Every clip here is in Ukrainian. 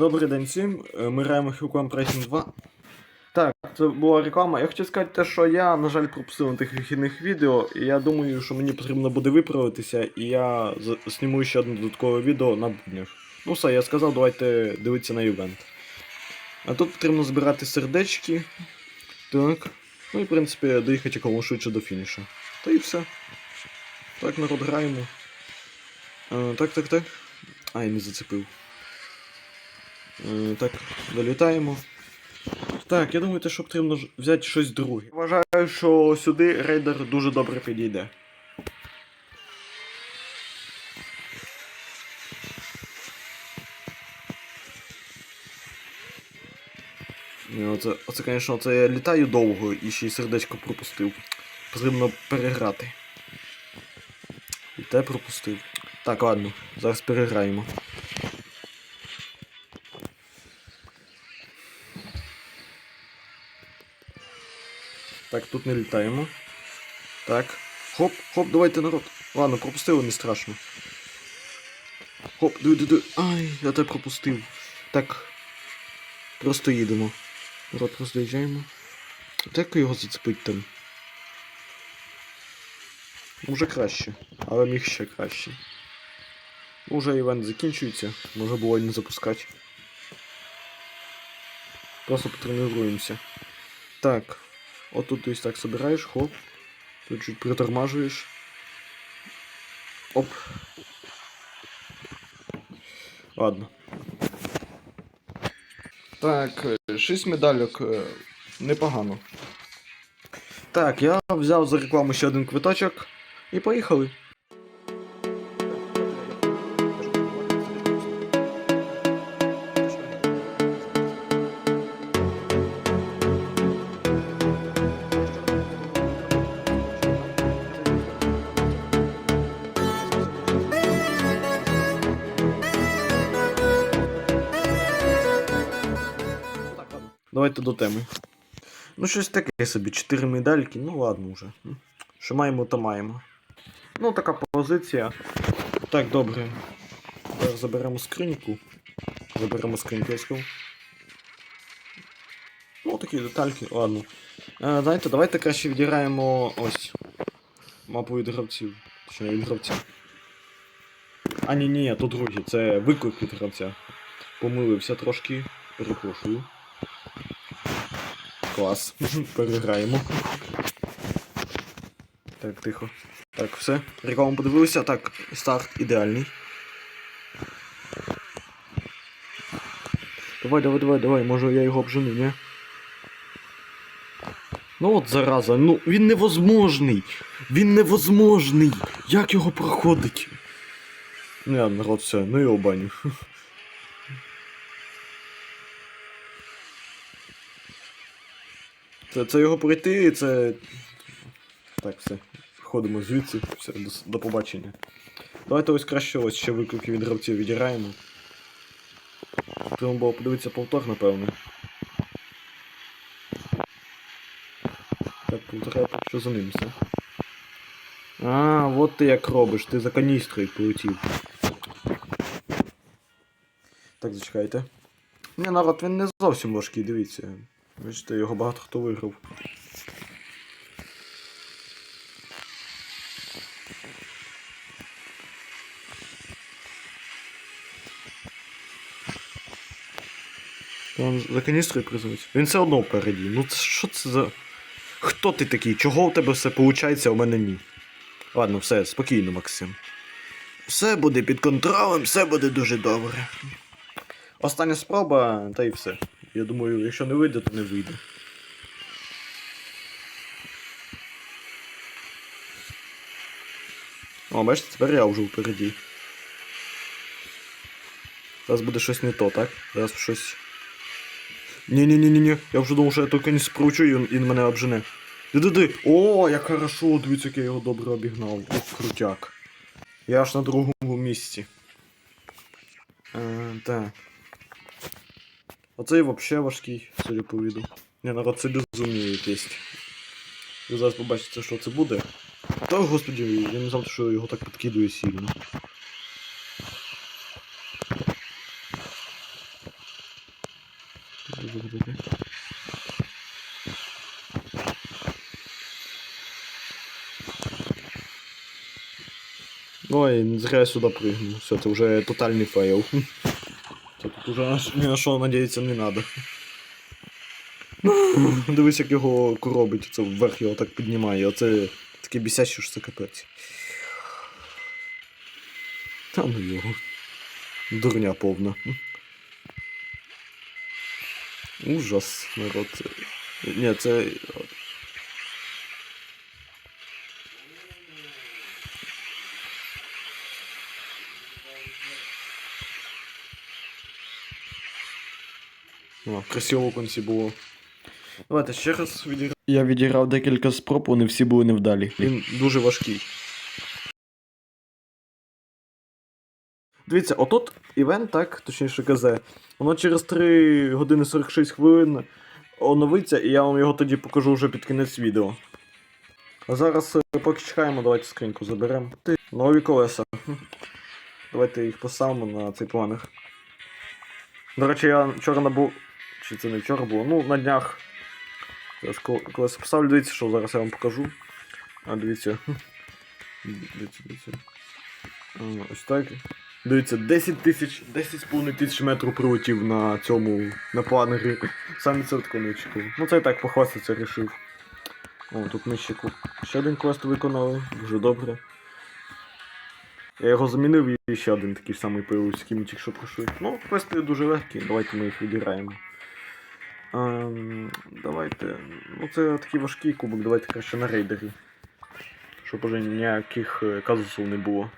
Добрий день всім. Е, Ми граємо Hillclimb Racing 2. Так, це була реклама. Я хочу сказати те, що я, на жаль, пропустив на тих вихідних відео, і я думаю, що мені потрібно буде виправитися, і я зніму ще одне додаткове відео на буднях. Ну все, я сказав, давайте дивитися на івент. А тут потрібно збирати сердечки. Так. Ну і в принципі доїхати якомога швидше до фінішу. Та і все. Так, народ граємо. Е, так, так, так. Ай, не зацепив. Так, долітаємо. Так, я думаю, те, що потрібно взяти щось друге. Вважаю, що сюди рейдер дуже добре підійде. Оце, оце, звісно, це я літаю довго і ще й сердечко пропустив. Потрібно переграти. І те пропустив. Так, ладно, зараз переграємо. Так, тут не літаємо. Так. Хоп, хоп, давайте народ. Ладно, пропустили, не страшно. Хоп, диви. Ай, я те пропустив. Так. Просто їдемо. Народ, просто доїжджаємо. Так його зацепить там. Може краще, але міг ще краще. Уже івент закінчується, може було і не запускати. Просто потренуємося. Так. От тут ось так собираєш, хоп. Тут чуть притормажуєш. Оп. Ладно. Так, 6 медальок е, непогано. Так, я взяв за рекламу ще один квиточок і поїхали. Давайте до теми. Ну, щось таке собі, 4 медальки, ну ладно вже. Що маємо, то маємо. Ну, така позиція. Так, добре. Зараз заберемо скриньку. Заберемо скриньку, я сказав. Ну, такі детальки, ладно. Е, знаєте, давайте краще відіграємо ось. Мапу від гравців. Точніше, від гравця. А, ні, ні, то другі, це виклик від гравця. Помилився трошки. Перепрошую. Клас. Переграємо. Так, тихо. Так, все. Рекламу подивилися. Так, старт ідеальний. Давай, давай, давай, давай, може я його обжену, ні? Ну от зараза, ну він невозможний. Він невозможний. Як його проходить? Не, народ, все, ну його баню. Це, це його пройти, це. Так, все. Ходимо звідси, все, до, до побачення. Давайте ось краще ось ще виклики від гравців відіграємо. Треба було подивитися повтор, напевно. Так, полтора, що за ним все? А, от ти як робиш, ти за каністрою полетів. Так, зачекайте. Ні, народ, він не зовсім важкий, дивіться. Бачите, його багато хто виграв. Там за каністрою призовуть. Він все одно впереді. Ну це що це за. Хто ти такий? Чого у тебе все виходить, а у мене ні? Ладно, все, спокійно, Максим. Все буде під контролем, все буде дуже добре. Остання спроба, та й все. Я думаю, якщо не вийде, то не вийде. О, бачите, тепер я вже впереді. Зараз буде щось не то, так? Зараз щось. Ні-ні-ні-ні-ні. Я вже думав, що я тільки не спручу і він, мене обжене. Ди-ди-ди. О, як хорошо, дивіться, як я його добре обігнав. Ох, крутяк. Я аж на другому місці. Е, так. Оцей вообще важкий, судя по віду. Не, народ, це безумні якесь. Ви зараз побачите, що це буде. Та господи, я не знав, що його так підкидує сильно. Ой, не зря я сюди пригнув. Все, це вже тотальний фейл. Уже ні на що надіятися не треба. Дивись, як його коробить, це вверх його так піднімає, оце таке бісяще, що це капець. Та ну його. Дурня повна. Ужас, народ. Ні, це. О, красиво в кінці було. Давайте ще раз відіграв. Я відіграв декілька спроб, вони всі були невдалі. Він дуже важкий. Дивіться, отут івент, так, точніше КЗ, воно через 3 години 46 хвилин оновиться, і я вам його тоді покажу вже під кінець відео. А зараз е, поки чекаємо, давайте скриньку заберемо. Нові колеса. Давайте їх поставимо на цей планер. До речі, я вчора набув. Чи це не вчора було? Ну, на днях. Зараз кол- колеса поставлю, дивіться, що зараз я вам покажу. А, дивіться. Дивіться, дивіться. Ось так. Дивіться, 10 тисяч, 10,5 тисяч метрів прилетів на цьому, на планері. Самі це тако не очікував. Ну це я так похвастатися рішив. О, тут ми ще, ще один квест виконали, дуже добре. Я його замінив і ще один такий самий появився, який ми тільки що пройшли. Ну, квести дуже легкі, давайте ми їх відіграємо. Ем, давайте. Ну це такий важкий кубок, давайте краще на рейдері. Щоб уже ніяких е, казусів не було.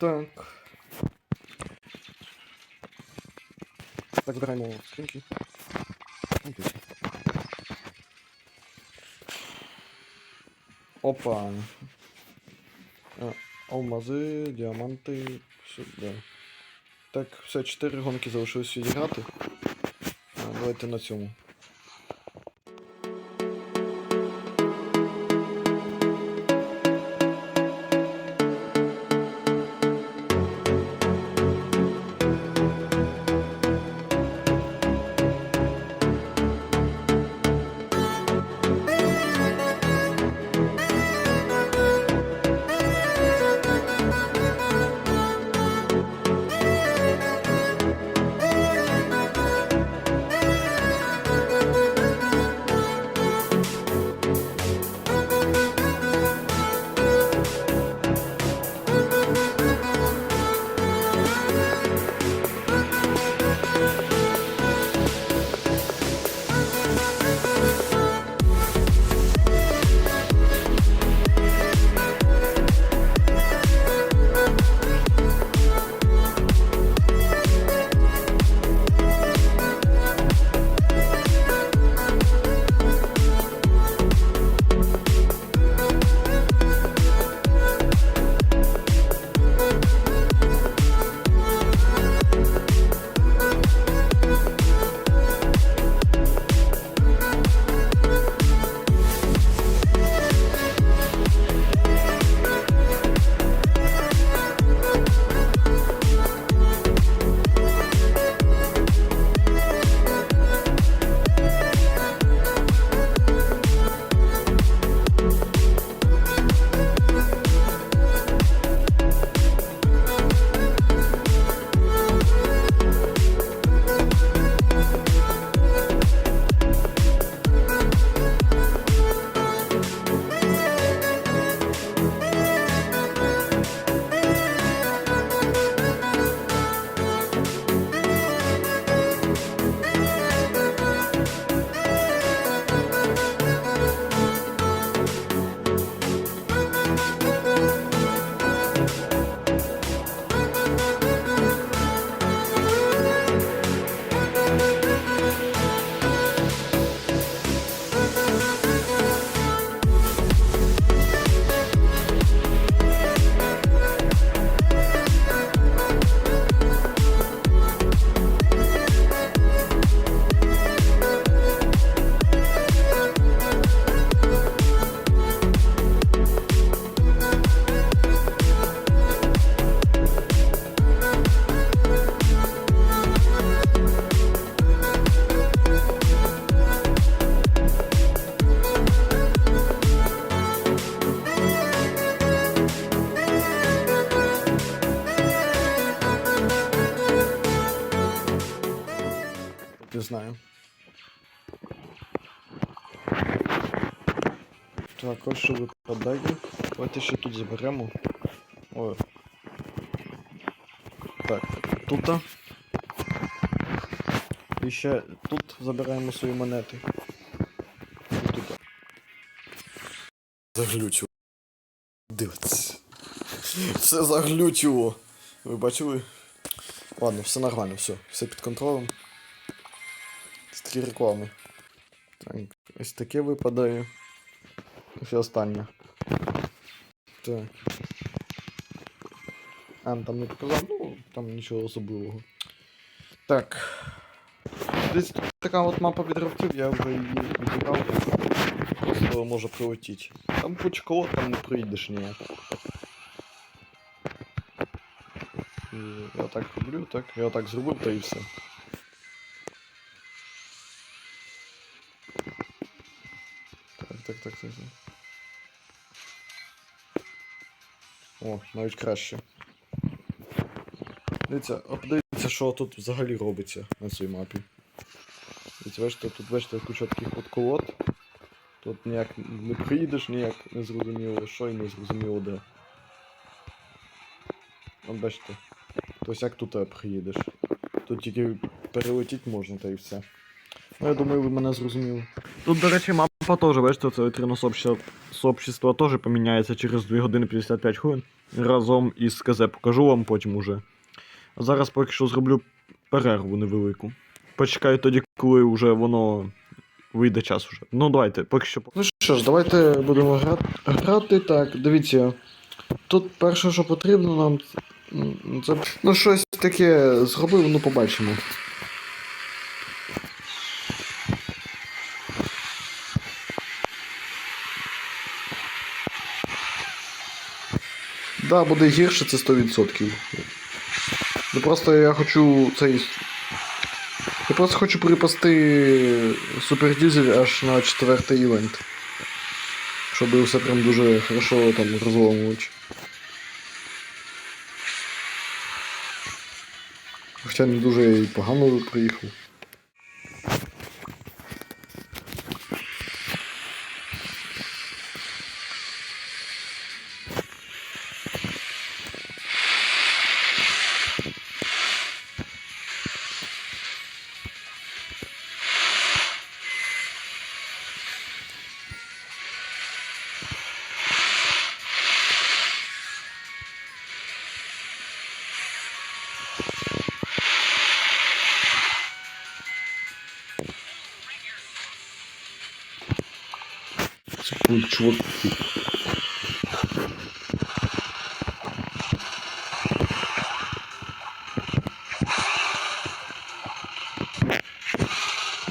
Так. Так, збираємо скриньки. Окей. Опа. А, алмази, діаманти, сюди. Так, все, 4 гонки залишилось відіграти. Давайте на цьому. Так, ось випадає. Давайте ще тут заберемо. Ой. Так, тут. І ще тут забираємо свої монети. І тут. Заглючило. Дивіться. Все заглючило. Ви бачили? Ладно, все нормально, все, все під контролем. Це такі реклами. Так, ось таке випадає. Все останнє. Так. А, ну, там не показав, ну, там нічого особливого. Так. Десь тут така от мапа відривців, я вже її відібрав. Просто може прилетіти. Там пучко, там не приїдеш ніяк. І я так роблю, так, я так зробив, та і все. Так, так, так. О, навіть краще. Дивіться, а подивіться, що тут взагалі робиться на цій мапі. Дивіться, бачите, тут бачите куча таких от колод. Тут ніяк не приїдеш, ніяк не зрозуміло, що і не зрозуміло де. От бачите. Тобто як тут е, приїдеш. Тут тільки перелетіти можна та і все. Ну, я думаю, ви мене зрозуміли. Тут, до речі, мапа теж, бачите, це вітряно сообщество теж поміняється через 2 години 55 хвилин. Разом із КЗ покажу вам потім уже. А зараз поки що зроблю перерву невелику. Почекаю тоді, коли вже воно вийде час уже. Ну давайте, поки що. Ну що ж, давайте будемо грати. Так, дивіться. Тут перше, що потрібно нам. Це, ну, щось таке зробив, ну побачимо. Да, буде гірше, це 100%. Ну просто я хочу цей. Я просто хочу припасти супердізель аж на четвертий івент. Щоб все прям дуже хорошо там розломувати. Хоча не дуже і погано приїхав. Секунд, чувак.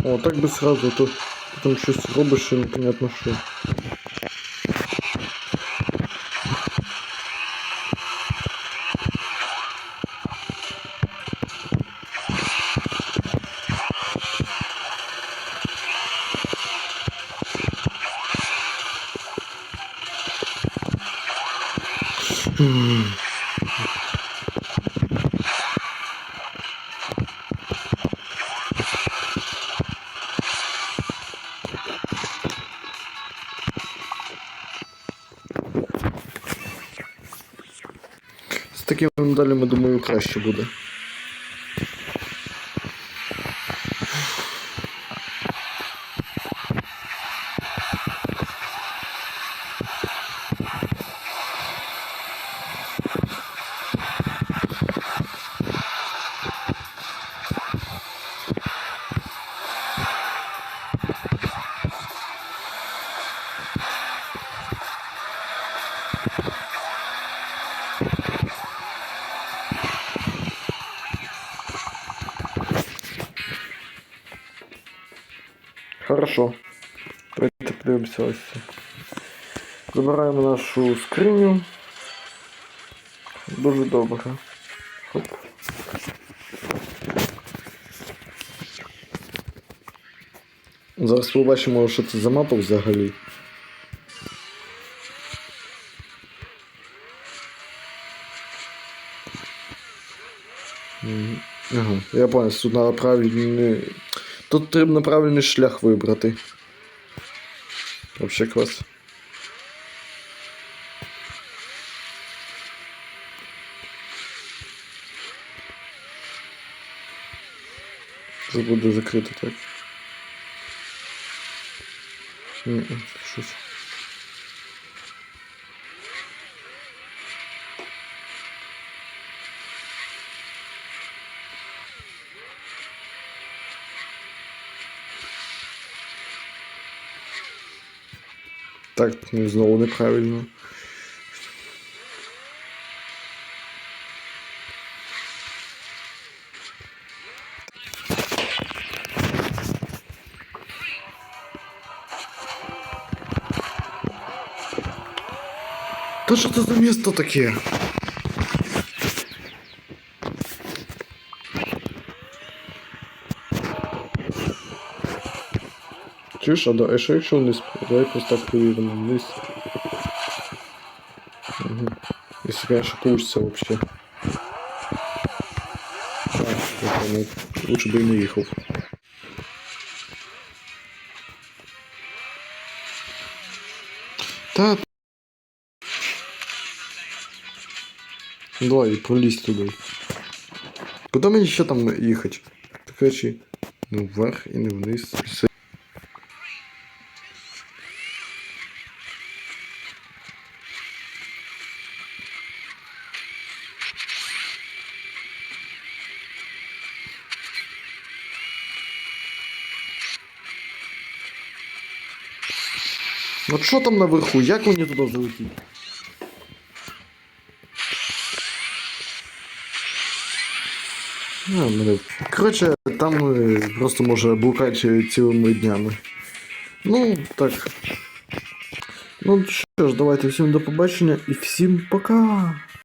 О, так би сразу, то ти там щось робиш і непонятно що. З такими ми думаю, краще буде. Давайте ось. Забираємо нашу скриню. Дуже добре. Хоп. Зараз побачимо, що це за мапа взагалі. Ага, я понял, тут надо правильно Тут потрібно правильний шлях вибрати. Вообще клас. Це буде закрито, так? М-м, Щось. Так, ну, знову неправильно. Та що це за місто таке? Чуєш, а, да, що якщо вниз? Давай просто так перевіримо вниз. Угу. Если, конечно, получится вообще. Это, ну, лучше бы не ехал. Та... Давай, пролезь туда. Куда мне еще там ехать? Так, короче, ну вверх и не вниз. От що там наверху? Як мені туди залетіти? А, мене... Коротше, там е, просто може блукати цілими днями. Ну, так. Ну що ж, давайте всім до побачення і всім пока!